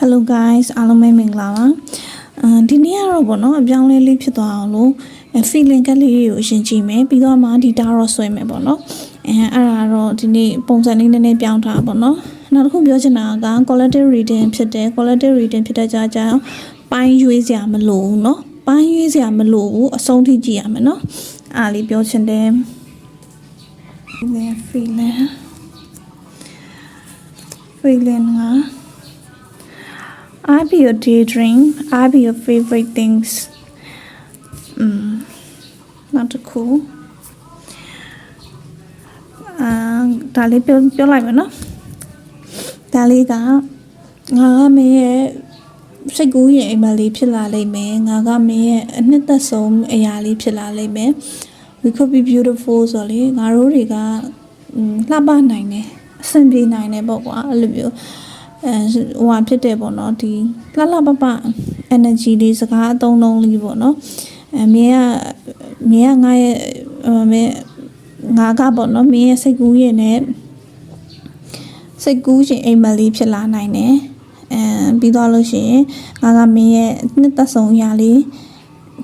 Hello guys အားလုံးပဲမင်္ဂလာပါအာဒီနေ့ကတော့ဗောနော်အပြောင်းလဲလေးဖြစ်သွားအောင်လို့အဲ feeling ကလေးကိုအရင်ကြည့်မယ်ပြီးတော့မှဒီတာတော့ဆွဲမယ်ဗောနော်အဲအဲ့ဒါတော့ဒီနေ့ပုံစံလေးနည်းနည်းပြောင်းထားဗောနော်နောက်တစ်ခုပြောချင်တာက collective reading ဖြစ်တယ် collective reading ဖြစ်တဲ့ကြကြောင်ပိုင်းရွေးစရာမလိုဘူးเนาะပိုင်းရွေးစရာမလိုဘူးအဆုံးထိကြည့်ရမယ်เนาะအားလေးပြောချင်တယ် feeling feeling က I be your daydream. I be your favorite things. Mm, not cool. အာဒါလေးပြောပြောလိုက်မယ်နော်။ဒါလေးကငါကမင်းရဲ့စိတ်ကူးရင်အိမ်မလေးဖြစ်လာလိမ့်မယ်။ငါကမင်းရဲ့အနှစ်သက်ဆုံးအရာလေးဖြစ်လာလိမ့်မယ်။ We could be beautiful ဆိုလေငါတို့တွေကလှပနိုင်တယ်အဆင်ပြေနိုင်တယ်ပေါ့ကွာအဲ့လိုမျိုး။ အဲဟိုဟာဖြစ်တယ်ပေါ့နော်ဒီလှလှပပ energy လေးစကားအသုံးလုံးလေးပေါ့နော်အဲမင်းကမင်းကငါရဲ့အဲမင်းငါကပေါ့နော်မင်းရဲ့စိတ်ကူးရင်နဲ့စိတ်ကူးရှင်အိမ်မက်လေးဖြစ်လာနိုင်တယ်အဲပြီးတော့လို့ရှိရင်ငါကမင်းရဲ့နှစ်သက်ဆုံးအရာလေး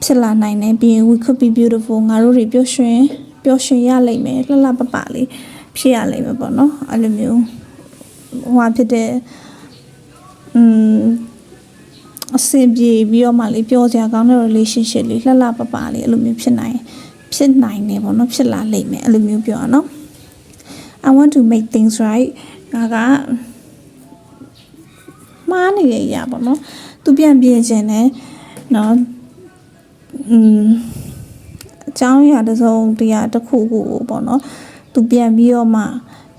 ဖြစ်လာနိုင်တယ်ပြီးရင် we could be beautiful ငါတို့တွေပျော်ရွှင်ပျော်ရွှင်ရလိမ့်မယ်လှလှပပလေးဖြစ်ရလိမ့်မယ်ပေါ့နော်အဲ့လိုမျိုးဟိုဟာဖြစ်တဲ့ อืมအဆင်ပြေပြီးတော့မှလေပြောစရာကောင်းတဲ့ relationship လေးလှလှပပလေးအဲ့လိုမျိုးဖြစ်နိုင်ဖြစ်နိုင်တယ်ပေါ့နော်ဖြစ်လာလိမ့်မယ်အဲ့လိုမျိုးပြောရအောင်နော် I want to make things right ငါကမားနေရရပေါ့နော်သူပြန်ပြင်ခြင်းနဲ့နော်อืมအကြောင်းအရာတစ်စုံတရားတစ်ခုခုကိုပေါ့နော်သူပြန်ပြီးတော့မှ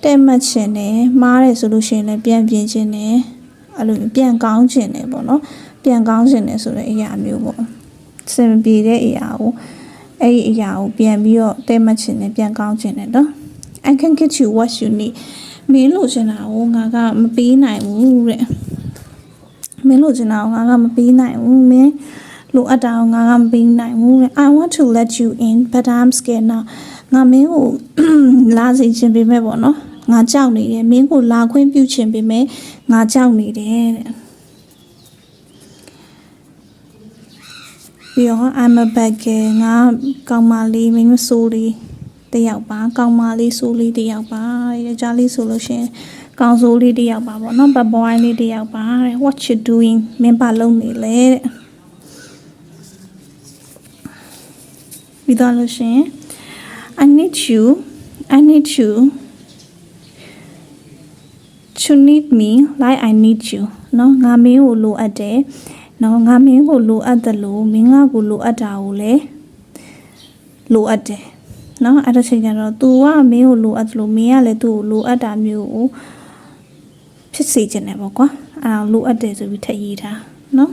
တဲ့မှတ်ခြင်းနဲ့မားတယ်ဆိုလို့ရှိရင်လည်းပြန်ပြင်ခြင်းနဲ့ အဲ့လိုပြန်ကောင်းခြင်းတယ်ပေါ့နော်ပြန်ကောင်းခြင်းတယ်ဆိုတဲ့အရာမျိုးပေါ့စင်ပြေတဲ့အရာကိုအဲ့ဒီအရာကိုပြန်ပြီးတော့တဲမှတ်ခြင်းနဲ့ပြန်ကောင်းခြင်းတယ်နော် I can get you what you need မင်းလို့ချင်တာကိုငါကမပေးနိုင်ဘူးတဲ့မင်းလို့ချင်တာကိုငါကမပေးနိုင်ဘူးမင်းလိုအပ်တာကိုငါကမပေးနိုင်ဘူးတဲ့ I want to let you in but I'm scared now ငါမင်းကိုလာစေချင်ပေမဲ့ပေါ့နော် ငါကြောက်နေတယ်မင်းကိုလာခွင့်ပြုချင်ပေမဲ့ငါကြောက်နေတယ်တဲ့ပြီးတော့ I'm a bad girl ငါကောင်မလေးမင်းမဆိုးလေးတယောက်ပါကောင်မလေးဆိုးလေးတယောက်ပါယောက်ျားလေးဆိုလို့ရှရင်ကောင်ဆိုးလေးတယောက်ပါပေါ့နော် bad boy လေးတယောက်ပါတဲ့ what you doing မင်းဘာလုပ်နေလဲတဲ့ပြီးတော့လို့ရှရင် I need you I need you to need me like I need you เนาะငါမင်းကိုလိုအပ်တယ်เนาะငါမင်းကိုလိုအပ်တယ်လို့မင်းငါကိုလိုအပ်တာကိုလည်းလိုအပ်တယ်เนาะအဲ့ဒါချိန်ကျတော့ तू ကမင်းကိုလိုအပ်တယ်လို့မင်းကလည်းသူ့ကိုလိုအပ်တာမျိုးကိုဖြစ်စေချင်တယ်ပေါ့ကွာအဲ့ဒါလိုအပ်တယ်ဆိုပြီးထည့်ရေးထားเนาะ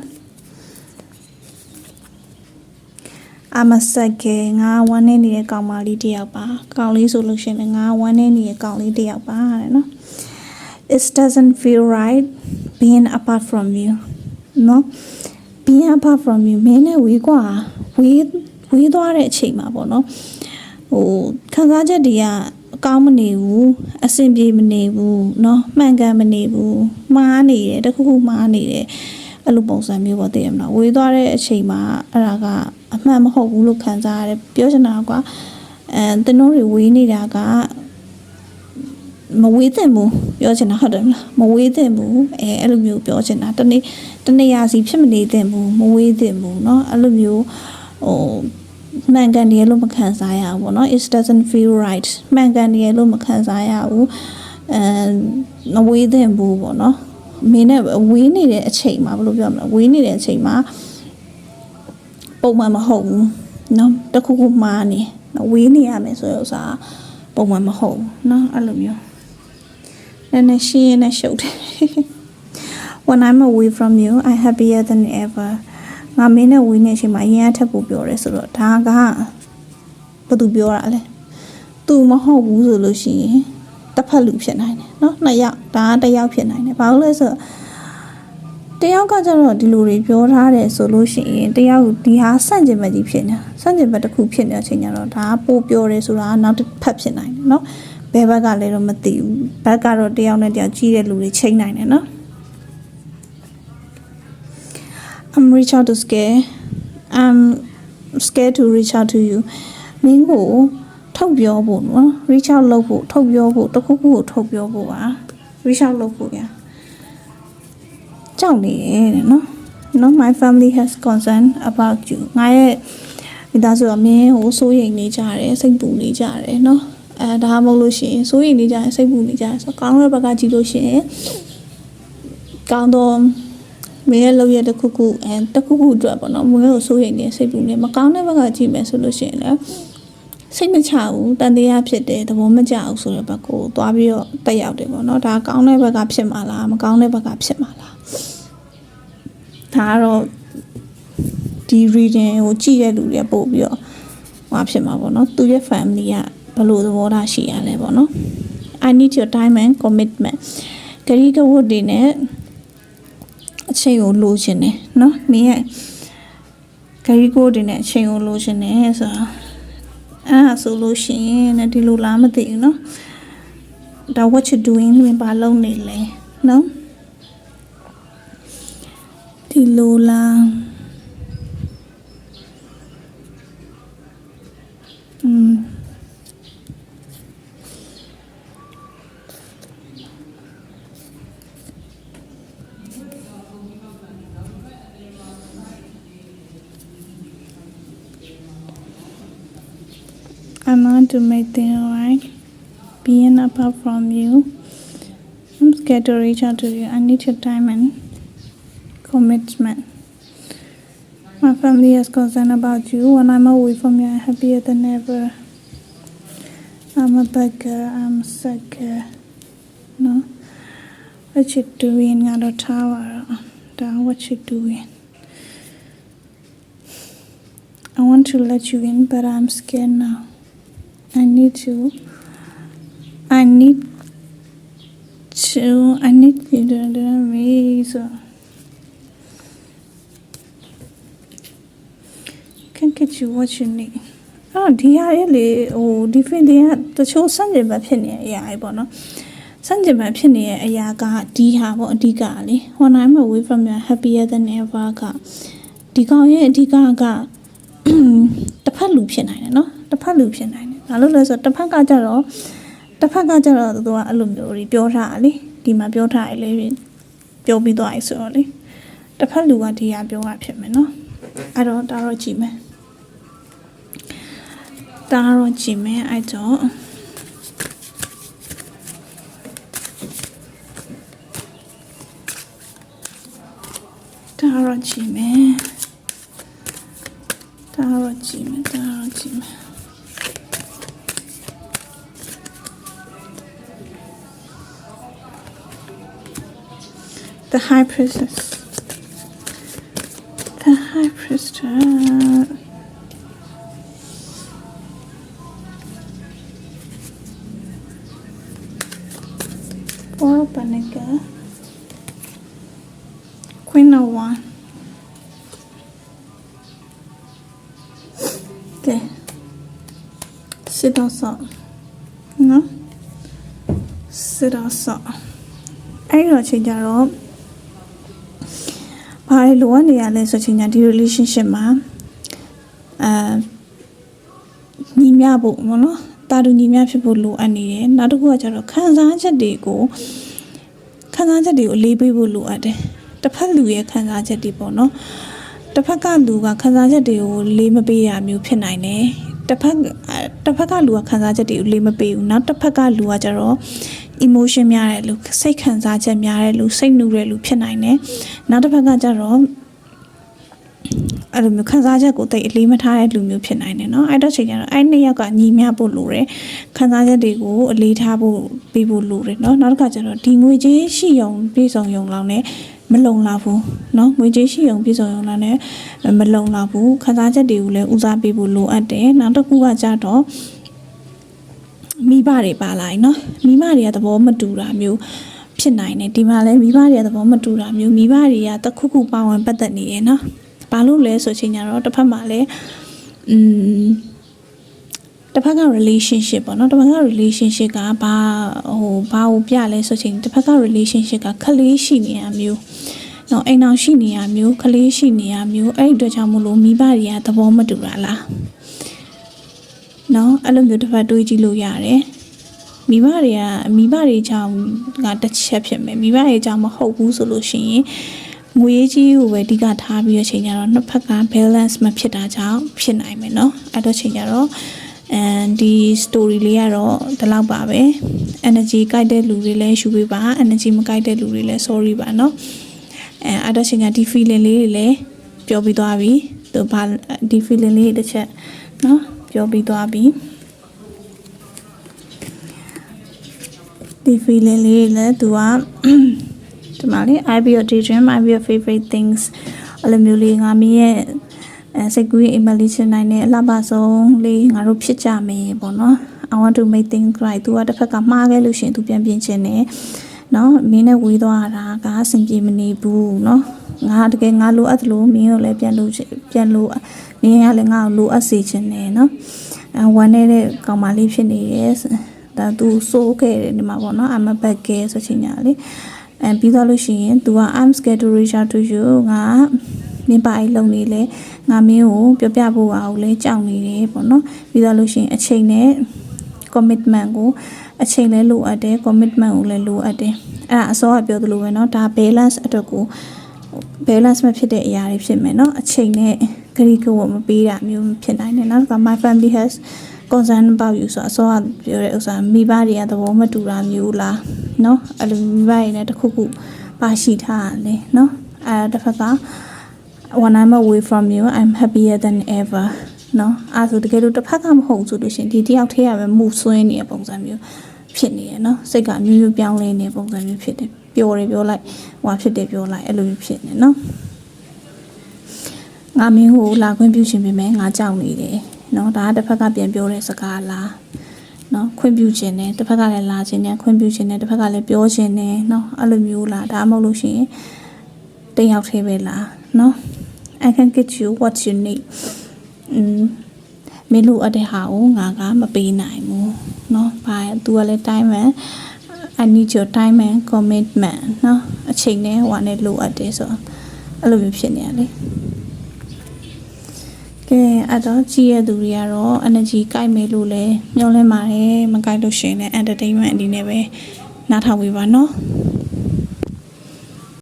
အမစက်ကငါဝမ်းနေနေတဲ့ကောင်မလေးတယောက်ပါကောင်လေးဆိုလို့ရှိရင်လည်းငါဝမ်းနေနေတဲ့ကောင်လေးတယောက်ပါတဲ့เนาะ it doesn't feel right being apart from you เนาะ being apart from you မင်းနဲ့ဝေးกว่าဝေးဝေးသွားတဲ့အချိန်မှာပေါ့နော်ဟိုခံစားချက်တွေကအကောင်းမနေဘူးအဆင်ပြေမနေဘူးเนาะမှန်ကန်မနေဘူးမှားနေတယ်တခုခုမှားနေတယ်အဲ့လိုပုံစံမျိုးပေါ့တည်ရမလားဝေးသွားတဲ့အချိန်မှာအဲ့ဒါကအမှန်မဟုတ်ဘူးလို့ခံစားရတယ်ပြောချင်တာကွာအဲတင်တို့တွေဝေးနေတာက မဝေးသင့်ဘူးပြောချင်တာဟုတ်တယ်မလားမဝေးသင့်ဘူးအဲအဲ့လိုမျိုးပြောချင်တာတနေ့တနေ့ရာစီဖြစ်မနေသင့်ဘူးမဝေးသင့်ဘူးเนาะအဲ့လိုမျိုးဟိုမှန်ကန်တယ်လို့မခံစားရဘူးเนาะ it doesn't feel right မှန်ကန်တယ်လို့မခံစားရဘူးအဲမဝေးသင့်ဘူးပေါ့เนาะမင်းနဲ့ဝေးနေတဲ့အချိန်မှာဘယ်လိုပြောမလဲဝေးနေတဲ့အချိန်မှာပုံမှန်မဟုတ်ဘူးเนาะတခုခုမှားနေဝေးနေရမယ်ဆိုရဥစားပုံမှန်မဟုတ်ဘူးเนาะအဲ့လိုမျိုး နည်းနည်းရှင်းရင်းနဲ့ရှုပ်တယ် When I'm away from you I happier than ever ငါမင်းနဲ့ဝေးနေချိန်မှာအရင်အထက်ပို့ပြောတယ်ဆိုတော့ဒါကဘာသူပြောတာလဲသူမဟုတ်ဘူးဆိုလို့ရှိရင်တစ်ဖက်လူဖြစ်နိုင်တယ်เนาะနှစ်ယောက်ဒါကတစ်ယောက်ဖြစ်နိုင်တယ်ဘာလို့လဲဆိုတော့တယောက်ကကျတော့ဒီလိုတွေပြောထားတယ်ဆိုလို့ရှိရင်တယောက်ဒီဟာဆန့်ကျင်ဘက်ကြီးဖြစ်နေဆန့်ကျင်ဘက်တစ်ခုဖြစ်နေတဲ့အချိန်ကျတော့ဒါကပို့ပြောတယ်ဆိုတာကနောက်တစ်ဖက်ဖြစ်နိုင်တယ်เนาะ ဘယ်ဘက်ကလဲတော့မသိဘူးဘက်ကတော့တယောက်နဲ့တယောက်ကြီးတဲ့လူတွေချိန်နိုင်တယ်နော် I'm reach out to scare I'm scared to reach out to you မင်းကိုထုတ်ပြောဖို့နော် reach out လုပ်ဖို့ထုတ်ပြောဖို့တစ်ခုခုကိုထုတ်ပြောဖို့ပါ reach out လုပ်ဖို့ညာကြောက်နေတယ်တဲ့နော်နော် my family has concern about you ငါရဲ့မိသားစုကမင်းကိုစိုးရိမ်နေကြတယ်စိတ်ပူနေကြတယ်နော် အဲဒါမှမဟုတ်လို့ရှိရင်စိုးရိမ်နေကြတယ်စိတ်ပူနေကြတယ်ဆိုတော့ကောင်းတဲ့ဘက်ကကြည့်လို့ရှိရင်ကောင်းတော့မင်းရဲ့လုပ်ရတဲ့ခုခုအဲတစ်ခုခုအတွက်ပေါ့နော်မင်းကိုစိုးရိမ်နေစိတ်ပူနေမကောင်းတဲ့ဘက်ကကြည့်မယ်ဆိုလို့ရှိရင်လည်းစိတ်မချဘူးတန်တရားဖြစ်တယ်သဘောမကျဘူးဆိုတဲ့ဘက်ကိုသွားပြီးတော့တက်ရောက်တယ်ပေါ့နော်ဒါကောင်းတဲ့ဘက်ကဖြစ်မှာလားမကောင်းတဲ့ဘက်ကဖြစ်မှာလားဒါကတော့ဒီ reading ကိုကြည့်တဲ့လူတွေပို့ပြီးတော့ဟောဖြစ်မှာပေါ့နော်သူရဲ့ family က ဘယ်လိုသဘောထားရှိရလဲပေါ့နော် I need your time and commitment ဂရီကဝတ်တွေနဲ့အချိန်ကိုလိုချင်တယ်နော်မင်းရဲ့ဂရီကိုတွေနဲ့အချိန်ကိုလိုချင်တယ်ဆိုတော့အဲ့ဒါဆိုလို့ရှိရင်လည်းဒီလိုလားမသိဘူးနော်ဒါ what you doing မင်းဘာလုပ်နေလဲနော်ဒီလိုလားอืม I want to make things right. Being apart from you, I'm scared to reach out to you. I need your time and commitment. My family is concerned about you. When I'm away from you, I'm happier than ever. I'm a beggar. I'm a girl. No? What you doing at the tower? Down, what you doing? I want to let you in, but I'm scared now. I need to. I need to. I need you to do me. So. Can get you what you need. အော်ဒီဟာရဲ့လေဟိုဒီ feeling ကတချို့စန့်ကျင်ဘက်ဖြစ်နေတဲ့အရာကြီးပေါ့နော်စန့်ကျင်ဘက်ဖြစ်နေတဲ့အရာကဒီဟာပေါ့အဓိကလေ when i'm away from you happier than ever ကဒီကောင်ရဲ့အဓိကကတစ်ဖက်လူဖြစ်နိုင်တယ်နော်တစ်ဖက်လူဖြစ်နိုင်တယ် ဘာလို့လဲဆိုတော့တစ်ဖက်ကကြတော့တစ်ဖက်ကကြတော့သူကအဲ့လိုမျိုးကြီးပြောထားတာလေဒီမှာပြောထားတယ်လေပြောပြီးသွားပြီဆိုတော့လေတစ်ဖက်လူကဒီဟာပြောတာဖြစ်မယ်နော်အဲ့တော့ဒါတော့ကြည့်မယ်ဒါတော့ကြည့်မယ်အဲ့တော့ဒါတော့ကြည့်မယ်တာရောကြည့်မယ်တာရောကြည့်မယ် The High Priestess The High Priestess Four of Pentacles Queen of Wands ကဲစစ်တော့ဆော့နော်စစ်တော့ဆော့အဲ့တော့ချိန်ကြတော့ ဘာလဲလိုအပ်နေရလဲဆိုချိန်ကြဒီ relationship မှာအာညီမျှဖို့မနော်တာတူညီမျှဖြစ်ဖို့လိုအပ်နေတယ်နောက်တစ်ခုကကျတော့ခံစားချက်တွေကိုခံစားချက်တွေကိုအလေးပေးဖို့လိုအပ်တယ်တစ်ဖက်လူရဲ့ခံစားချက်တွေပေါ့နော်တစ်ဖက်ကလူကခံစားချက်တွေကိုလေးမပေးရမျိုးဖြစ်နိုင်တယ်တစ်ဖက်တစ်ဖက်ကလူကခံစားချက်တွေကိုလေးမပေးဘူးနောက်တစ်ဖက်ကလူကကျတော့ emotion များတဲ့လူစိတ်ခံစားချက်များတဲ့လူစိတ်နူတဲ့လူဖြစ်နိုင်တယ်နောက်တစ်ဖက်ကကျတော့အဲ့လိုမျိုးခံစားချက်ကိုတိတ်အလေးမထားတဲ့လူမျိုးဖြစ်နိုင်တယ်เนาะအဲ့တော့ချိန်ကျတော့အဲ့နှစ်ယောက်ကညီမျှဖို့လိုတယ်ခံစားချက်တွေကိုအလေးထားဖို့ပေးဖို့လိုတယ်เนาะနောက်တစ်ခါကျတော့ဒီငွေကြေးရှိုံပြည်စုံယုံလောင်းနဲ့မလုံလောက်ဘူးเนาะငွေကြေးရှိုံပြည်စုံယုံလောင်းနဲ့မလုံလောက်ဘူးခံစားချက်တွေကိုလည်းဦးစားပေးဖို့လိုအပ်တယ်နောက်တစ်ခုကကျတော့ မိဘတွေပါလာရင်เนาะမိဘတွေကသဘောမတူတာမျိုးဖြစ်နိုင်တယ်ဒီမှာလည်းမိဘတွေကသဘောမတူတာမျိုးမိဘတွေကတခုခုပါဝင်ပတ်သက်နေရယ်เนาะဘာလို့လဲဆိုချင်ကြတော့တစ်ဖက်မှာလည်းอืมတစ်ဖက်က relationship ပေါ့နော်တစ်ဖက်က relationship ကဘာဟိုဘာကိုပြလဲဆိုချင်တစ်ဖက်က relationship ကခလေးရှိနေရမျိုး နော်အိမ်အောင်ရှိနေရမျိုးကလေးရှိနေရမျိုးအဲ့ဒီအတွက်ကြောင့်မလို့မိဘတွေကသဘောမတူတာလား နော်အဲ့လိုမျိုးတစ်ဖက်တွေးကြည့်လို့ရတယ်မိဘတွေကမိဘတွေကြောင့်ကတစ်ချက်ဖြစ်မယ်မိဘတွေကြောင့်မဟုတ်ဘူးဆိုလို့ရှိရင်ငွေကြီးကိုပဲအဓိကထားပြီးတော့ချိန်ကြတော့နှစ်ဖက်က balance မဖြစ်တာကြောင့်ဖြစ်နိုင်မယ်เนาะအဲ့တော့ချိန်ကြတော့အန်ဒီ story လေးကတော့ဒီလောက်ပါပဲ energy ကြိုက်တဲ့လူတွေလည်းယူပေးပါ energy မကြိုက်တဲ့လူတွေလည်း sorry ပါเนาะအဲအဲ့တော့ချိန်ကဒီ feeling လေးတွေလည်းပြောပြီးသွားပြီသူဘာဒီ feeling လေးတွေတစ်ချက်เนาะ ပြောပြီးသွားပြီဒီ feeling လေးလည်းသူကဒီမှာလေ I be your daydream I be your favorite things အဲ့လိုမျိုးလေးငါမင်းရဲ့အဲစိတ်ကူးရဲ့ email လေးချင်နိုင်တဲ့အလှပဆုံးလေးငါတို့ဖြစ်ကြမယ်ပေါ့နော် I want to make things right သူကတစ်ဖက်ကမှားခဲ့လို့ရှရင်သူပြန်ပြင်ချင်တယ်နော်မင်းနဲ့ဝေးသွားတာကအဆင်ပြေမနေဘူးနော်ငါတကယ်ငါလိုအပ်တယ်လို့မင်းကိုလည်းပြန်လို့ချင်ပြန်လို့ မင်းကလည်းငါ့ကိုလိုအပ်စေချင်တယ်နော်အဲဝမ်းနေတဲ့ကောင်မလေးဖြစ်နေရဲ့ဒါသူစိုးခဲ့တယ်ဒီမှာပေါ့နော် I'm a bad girl ဆိုချင်ညာလေအဲပြီးတော့လို့ရှိရင် तू က I'm scared to reach out to you ငါမင်းပါအိလုံနေလေငါမင်းကိုပြောပြဖို့အောင်လဲကြောက်နေတယ်ပေါ့နော်ပြီးတော့လို့ရှိရင်အချိန်နဲ့ commitment ကိုအချိန်လဲလိုအပ်တယ် commitment ကိုလည်းလိုအပ်တယ်အဲ့ဒါအစောကပြောသလိုပဲเนาะဒါ balance အတွက်ကို balance မဖြစ်တဲ့အရာတွေဖြစ်မယ်เนาะအချိန်နဲ့ ဂရိကဝတ်မပေးတာမျိုးဖြစ်နိုင်တယ်เนาะဒါ my family has concern about you ဆိုတော့အစောကပြောတဲ့ဥစ္စာမိဘတွေကသဘောမတူတာမျိုးလားเนาะအဲ့လိုမိဘတွေနဲ့တစ်ခုခုပါရှိထားတယ်เนาะအဲ့တစ်ဖက်က when I'm away from you I'm happier than ever เนาะအဲ့ဆိုတကယ်လို့တစ်ဖက်ကမဟုတ်ဆိုလို့ရှရင်ဒီတယောက်ထဲရပဲမူဆွင်းနေတဲ့ပုံစံမျိုးဖြစ်နေရเนาะစိတ်ကမျိုးမျိုးပြောင်းလဲနေတဲ့ပုံစံမျိုးဖြစ်တယ်ပျော်တယ်ပြောလိုက်ဟွာဖြစ်တယ်ပြောလိုက်အဲ့လိုမျိုးဖြစ်နေเนาะ ငါမင်းကိုလာခွင့်ပြုရှင်ပြင်မယ်ငါကြောက်နေတယ်เนาะဒါကတစ်ဖက်ကပြန်ပြောတဲ့စကားလားเนาะခွင့်ပြုခြင်းနဲ့တစ်ဖက်ကလည်းလာခြင်းနဲ့ခွင့်ပြုခြင်းနဲ့တစ်ဖက်ကလည်းပြောခြင်းနဲ့เนาะအဲ့လိုမျိုးလားဒါမှမဟုတ်လို့ရှိရင်တယောက်သေးပဲလားเนาะ I can get you what you need อืมမင်းလိုအပ်တဲ့ဟာကိုငါကမပေးနိုင်ဘူးเนาะဘာ तू ကလည်း time and I need your time and commitment เนาะအချိန်နဲ့ဟိုကနေလိုအပ်တယ်ဆိုတော့အဲ့လိုမျိုးဖြစ်နေရလေ ကဲအဲ့တော့ကြည့်ရသူတွေကတော့ energy ကိုက်မယ်လို့လည်းညှော်လင့်ပါတယ်မကိုက်လို့ရှင်လည်း entertainment အနေနဲ့ပဲနားထောင်ပေးပါနော်